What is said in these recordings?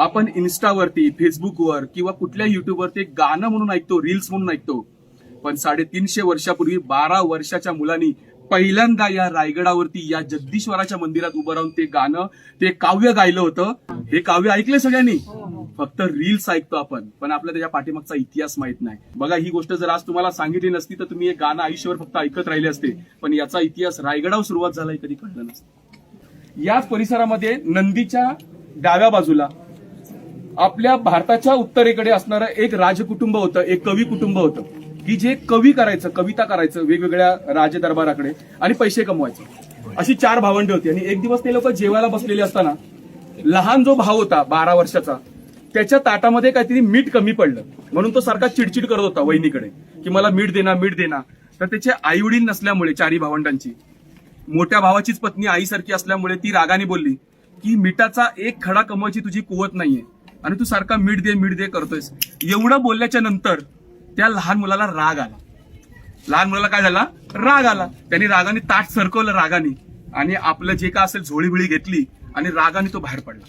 आपण इन्स्टावरती फेसबुकवर किंवा कुठल्या युट्यूबवर ते गाणं म्हणून ऐकतो रील्स म्हणून ऐकतो. पण साडेतीनशे वर्षापूर्वी बारा वर्षाच्या मुलांनी पहिल्यांदा या रायगडावरती या जगदीश्वराच्या मंदिरात उभं राहून ते गाणं ते काव्य गायलं होतं. हे काव्य ऐकलं सगळ्यांनी? फक्त रील्स ऐकतो आपण. पण आपल्या त्याच्या पाठीमागचा इतिहास माहीत नाही. बघा ही गोष्ट जर आज तुम्हाला सांगितली नसती तर तुम्ही हे गाणं आयुष्यभर फक्त ऐकत राहिले असते. पण याचा इतिहास रायगडावर सुरुवात झाला हे कधी कळलं नसतं. याच परिसरामध्ये नंदीच्या डाव्या बाजूला आपल्या भारताच्या उत्तरेकडे असणारं एक राजकुटुंब होतं एक कवी कुटुंब होतं. की जे कवी करायचं कविता करायचं वेगवेगळ्या राजदरबाराकडे आणि पैसे कमवायचं. अशी चार भावंडे होती. आणि एक दिवस ते लोक जेवायला बसलेले असताना लहान जो भाव होता बारा वर्षाचा त्याच्या ताटामध्ये काहीतरी मीठ कमी पडलं. म्हणून तो सारखा चिडचिड करत होता वहिनीकडे की मला मीठ देना मीठ देना. तर त्याचे आई वडील नसल्यामुळे चारी भावंडांची मोठ्या भावाचीच पत्नी आईसारखी असल्यामुळे ती रागाने बोलली की मिठाचा एक खडा कमवायची तुझी कुवत नाहीये. आणि तू सारखा मीठ दे मीठ दे करतोयस. एवढं बोलल्याच्या नंतर त्या लहान मुलाला राग आला. लहान मुलाला काय झाला? राग आला. त्यांनी रागाने ताट सरकवलं रागाने. आणि आपलं जे काय असेल झोळीबिळी घेतली आणि रागाने तो बाहेर पडला.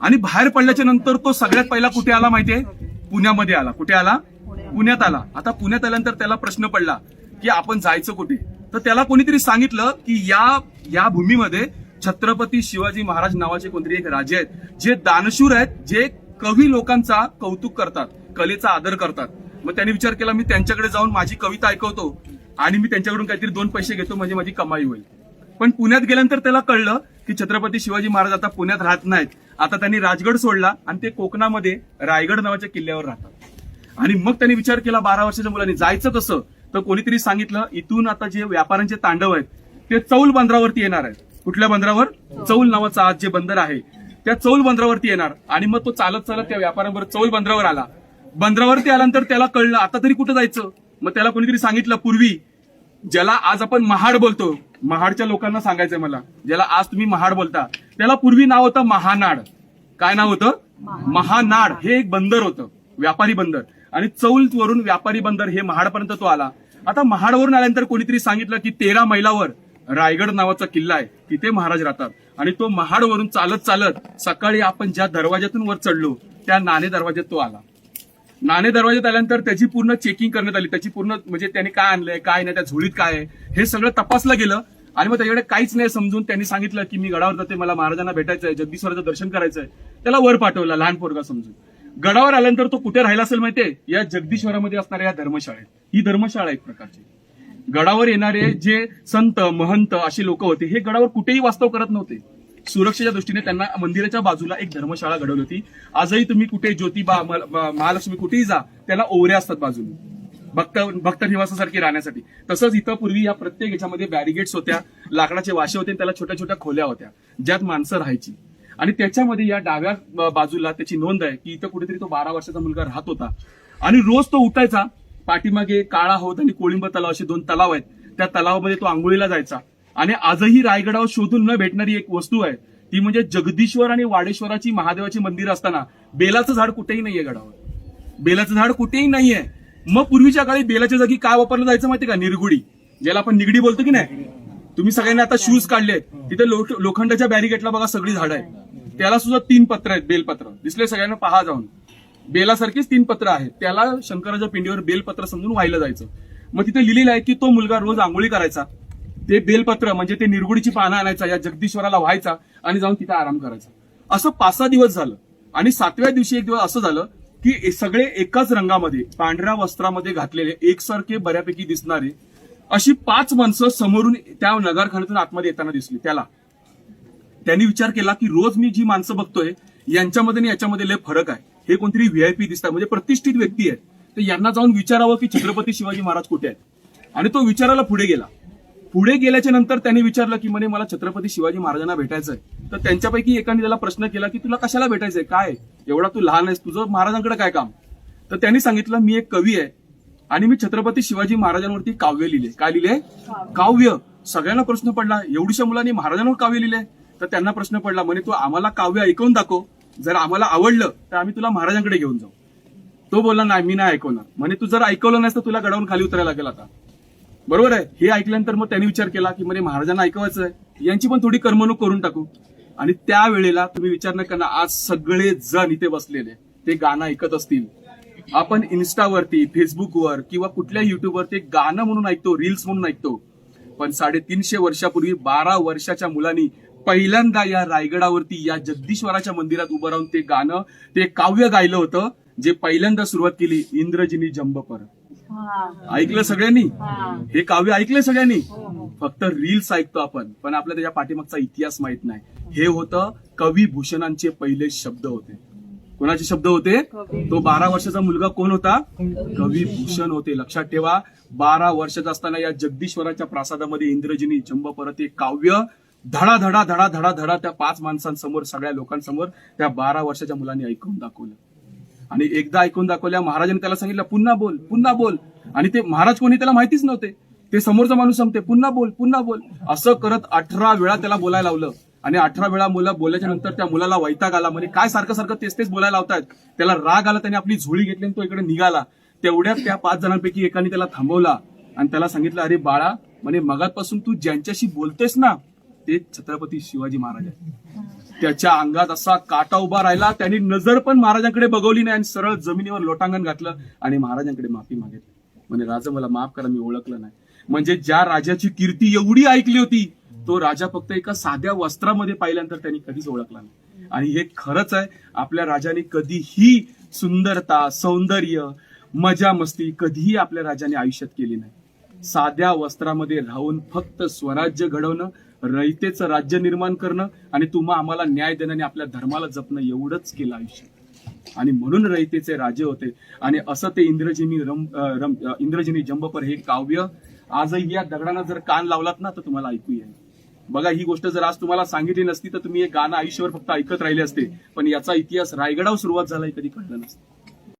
आणि बाहेर पडल्याच्या नंतर तो सगळ्यात पहिला कुठे आला माहितीये? पुण्यामध्ये आला. कुठे आला? पुण्यात आला. आता पुण्यात आल्यानंतर त्याला प्रश्न पडला की आपण जायचं कुठे? तर त्याला कोणीतरी सांगितलं की या या भूमीमध्ये छत्रपती शिवाजी महाराज नावाचे कोणतरी एक राजे आहेत जे दानशूर आहेत जे कवी लोकांचा कौतुक करतात कलेचा आदर करतात. मग त्यांनी विचार केला मी त्यांच्याकडे जाऊन माझी कविता ऐकवतो आणि मी त्यांच्याकडून काहीतरी दोन पैसे घेतो म्हणजे माझी कमाई होईल. पण पुण्यात गेल्यानंतर त्याला कळलं की छत्रपती शिवाजी महाराज आता पुण्यात राहत नाहीत. आता त्यांनी राजगड सोडला आणि ते कोकणामध्ये रायगड नावाच्या किल्ल्यावर राहतात. आणि मग त्यांनी विचार केला बारा वर्षाच्या मुलांनी जायचं कसं? तर कोणीतरी सांगितलं इथून आता जे व्यापाऱ्यांचे तांडव आहेत ते चौल बंदरावरती येणार आहेत. कुठल्या बंदरावर? चौल नावाचं आज जे बंदर आहे त्या चौल बंदरावरती येणार. आणि मग तो चालत चालत त्या व्यापाऱ्यांवर चौल बंदरावर आला. बंदरावरती आल्यानंतर त्याला कळलं आता तरी कुठं जायचं? मग त्याला कोणीतरी सांगितलं पूर्वी ज्याला आज आपण महाड बोलतो. महाडच्या लोकांना सांगायचंय मला ज्याला आज तुम्ही महाड बोलता. त्याला पूर्वी नाव होतं महानाड. काय नाव होतं? महानाड. हे एक बंदर होतं व्यापारी बंदर. आणि चौल वरून व्यापारी बंदर हे महाडपर्यंत तो आला. आता महाडवरून आल्यानंतर कोणीतरी सांगितलं की तेरा मैलावर रायगड नावाचा किल्ला आहे. तिथे महाराज राहतात. आणि तो महाडवरून चालत चालत सकाळी आपण ज्या दरवाज्यातून वर चढलो त्या नाणे दरवाज्यात तो आला. नाणे दरवाज्यात आल्यानंतर त्याची पूर्ण चेकिंग करण्यात आली. त्याची पूर्ण म्हणजे त्याने काय आणलंय काय नाही त्या झोळीत काय आहे हे सगळं तपासलं गेलं. आणि मग त्याच्याकडे काहीच नाही समजून त्यांनी सांगितलं की मी गडावर जाते मला महाराजांना भेटायचंय जगदीश्वराचं दर्शन करायचंय. त्याला वर पाठवला लहान पोरगा समजून. गडावर आल्यानंतर तो कुठे राहिला असेल माहितीये? या जगदीश्वरामध्ये असणाऱ्या या धर्मशाळेत. ही धर्मशाळा एक प्रकारची. गडावर येणारे जे संत महंत असे लोक होते हे गडावर कुठेही वास्तव करत नव्हते. सुरक्षेच्या दृष्टीने त्यांना मंदिराच्या बाजूला एक धर्मशाळा घडवली होती. आजही तुम्ही कुठे ज्योतिबा महालक्ष्मी कुठेही जा त्याला ओवऱ्या असतात बाजूने. भक्त भक्त निवासासारखी राहण्यासाठी. तसंच इथं पूर्वी या प्रत्येक याच्यामध्ये बॅरिगेट्स होत्या लाकडाचे वाशे होते आणि त्याला छोट्या छोट्या खोल्या होत्या ज्यात माणसं राहायची. आणि त्याच्यामध्ये या डाव्या बाजूला त्याची नोंद आहे की इथं कुठेतरी तो बारा वर्षाचा मुलगा राहत होता. आणि रोज तो उठायचा पाठीमागे काळा होत आणि कोळिंब तलाव असे दोन तलाव आहेत. त्या तलावामध्ये तो आंघोळीला जायचा. आणि आजही रायगडावर शोधून न भेटणारी एक वस्तू आहे. ती म्हणजे जगदीश्वर आणि वाडेश्वराची महादेवाची मंदिर असताना बेलाचं झाड कुठेही नाहीये गडावर. बेलाचं झाड कुठेही नाहीये. मग पूर्वीच्या काळी बेलाच्या जागी काय वापरलं जायचं माहिती का? निरगुडी. ज्याला आपण निगडी बोलतो की नाही? तुम्ही सगळ्यांनी आता शूज काढले. तिथे लोखंडाच्या बॅरिगेटला बघा सगळी झाडं आहेत. त्याला सुद्धा तीन पत्र आहेत बेलपत्र. दिसले सगळ्यांना पहा जाऊन. बेलासारखीच तीन पत्र आहेत. त्याला शंकराच्या पिंडीवर बेलपत्र समजून व्हायला जायचं. मग तिथे लिहिलेलं आहे की तो मुलगा रोज आंघोळी करायचा. ते बेलपत्र म्हणजे ते निरगुडीची पानं आणायचा या जगदीश्वराला व्हायचा आणि जाऊन तिथे आराम करायचा. असं पाच सहा दिवस झालं. आणि सातव्या दिवशी एक दिवस असं झालं की सगळे एकाच रंगामध्ये पांढऱ्या वस्त्रामध्ये घातलेले एकसारखे बऱ्यापैकी दिसणारे अशी पाच माणसं समोरून त्या नगरखान्यातून आतमध्ये येताना दिसली. त्याला. त्यांनी विचार केला की रोज मी जी माणसं बघतोय यांच्यामध्ये आणि याच्यामध्ये लय फरक आहे. हे कोणतरी व्हीआयपी दिसतात म्हणजे प्रतिष्ठित व्यक्ती आहेत. तर यांना जाऊन विचारावं की छत्रपती शिवाजी महाराज कुठे आहेत? आणि तो विचारायला पुढे गेला. पुढे गेल्याच्यानंतर त्यांनी विचारलं की म्हणे मला छत्रपती शिवाजी महाराजांना भेटायचंय. तर त्यांच्यापैकी एकाने त्याला प्रश्न केला की तुला कशाला भेटायचंय? काय? एवढा तू लहान आहेस. तुझं महाराजांकडे काय काम? तर त्यांनी सांगितलं मी एक कवी आहे आणि मी छत्रपती शिवाजी महाराजांवरती काव्य लिहिले. काय लिहिले? काव्य. सगळ्यांना प्रश्न पडला. एवढीशा मुलांनी महाराजांवर काव्य लिहिले. तर त्यांना प्रश्न पडला म्हणे तू आम्हाला काव्य ऐकवून दाखव. जर आम्हाला आवडलं तर आम्ही तुला महाराजांकडे घेऊन जाऊ. तो बोलला नाही मी नाही ऐकवणार. म्हणे तू जर ऐकवलं नाही तर तुला गडावून खाली उतरायला लागेल आता. बरोबर आहे? हे ऐकल्यानंतर मग त्यांनी विचार केला की म्हणे महाराजांना ऐकवायचं आहे यांची पण थोडी करमणूक करून टाकू. आणि त्यावेळेला तुम्ही विचार न करणार आज सगळे जण इथे बसलेले. ते गाणं ऐकत असतील. आपण इन्स्टावरती फेसबुकवर किंवा कुठल्या युट्यूबवर ते गाणं म्हणून ऐकतो रील्स म्हणून ऐकतो. पण साडेतीनशे वर्षापूर्वी बारा वर्षाच्या मुलांनी पहिल्यांदा या रायगडावरती या जगदीश्वराच्या मंदिरात उभं राहून ते गाणं ते काव्य गायलं होतं जे पहिल्यांदा सुरुवात केली इंद्रजिनी जंबपर. ऐकलं सगळ्यांनी? हे. काव्य ऐकलं सगळ्यांनी? फक्त रील्स ऐकतो आपण पण आपल्याला त्याच्या पाठीमागचा इतिहास माहीत नाही. हे. होतं कवी भूषणांचे पहिले शब्द होते. कोणाचे शब्द होते? तो बारा वर्षाचा मुलगा कोण होता? कवी भूषण. होते. लक्षात ठेवा बारा वर्षाचा असताना या जगदीश्वराच्या प्रासादामध्ये इंद्रजिनी जंब परत एक काव्य धडा धडा धडा धडा धडा त्या पाच माणसांसमोर सगळ्या लोकांसमोर त्या बारा वर्षाच्या मुलांनी ऐकून दाखवलं. आणि एकदा ऐकून दाखवल्या महाराजांनी त्याला सांगितलं पुन्हा बोल पुन्हा बोल. आणि ते महाराज कोणी त्याला माहितीच नव्हते. ते समोरचा माणूस सांगते पुन्हा बोल पुन्हा बोल. असं करत अठरा वेळा त्याला बोलायला लावलं. आणि अठरा वेळा मुलं बोलल्याच्या नंतर त्या मुलाला वैताग आला. म्हणजे काय सारखं सारखं तेच तेच बोलायला लावतायत. त्याला राग आला त्याने आपली झोळी घेतली आणि तो इकडे निघाला. तेवढ्यात त्या पाच जणांपैकी एकाने त्याला थांबवला आणि त्याला सांगितलं अरे बाळा म्हणे मगातपासून तू ज्यांच्याशी बोलतेस ना ते छत्रपती शिवाजी महाराज आहेत. त्याच्या अंगात असा काटा उभा राहिला त्यांनी नजर पण महाराजांकडे बघवली नाही आणि सरळ जमिनीवर लोटांगण घातलं आणि महाराजांकडे माफी मागितली. म्हणजे राजा मला माफ करा मी ओळखलं नाही. म्हणजे ज्या राजाची कीर्ती एवढी ऐकली होती तो राजा फक्त एका साध्या वस्त्रामध्ये पाहिल्यानंतर त्यांनी कधीच ओळखला नाही. आणि हे खरंच आहे आपल्या राजाने कधीही सुंदरता सौंदर्य मजा मस्ती कधीही आपल्या राजाने आयुष्यात केली नाही. साध्या वस्त्रामध्ये राहून फक्त स्वराज्य घडवणं रयतेचं राज्य निर्माण करणं आणि तुम्हा आम्हाला न्याय देणं आणि आपल्या धर्माला जपणं एवढंच केलं आयुष्य. आणि म्हणून रयतेचे राजे होते. आणि असं ते इंद्रजिनी रम रम इंद्रजिनी जंबपर हे काव्य आजही या दगडांना जर कान लावलात ना तर तुम्हाला ऐकू येईल. बघा ही गोष्ट जर आज तुम्हाला सांगितली नसती तर तुम्ही हे गाणं आयुष्यभर फक्त ऐकत राहिले असते. पण याचा इतिहास रायगडावर सुरुवात झालाय कधी कळलं नसतं.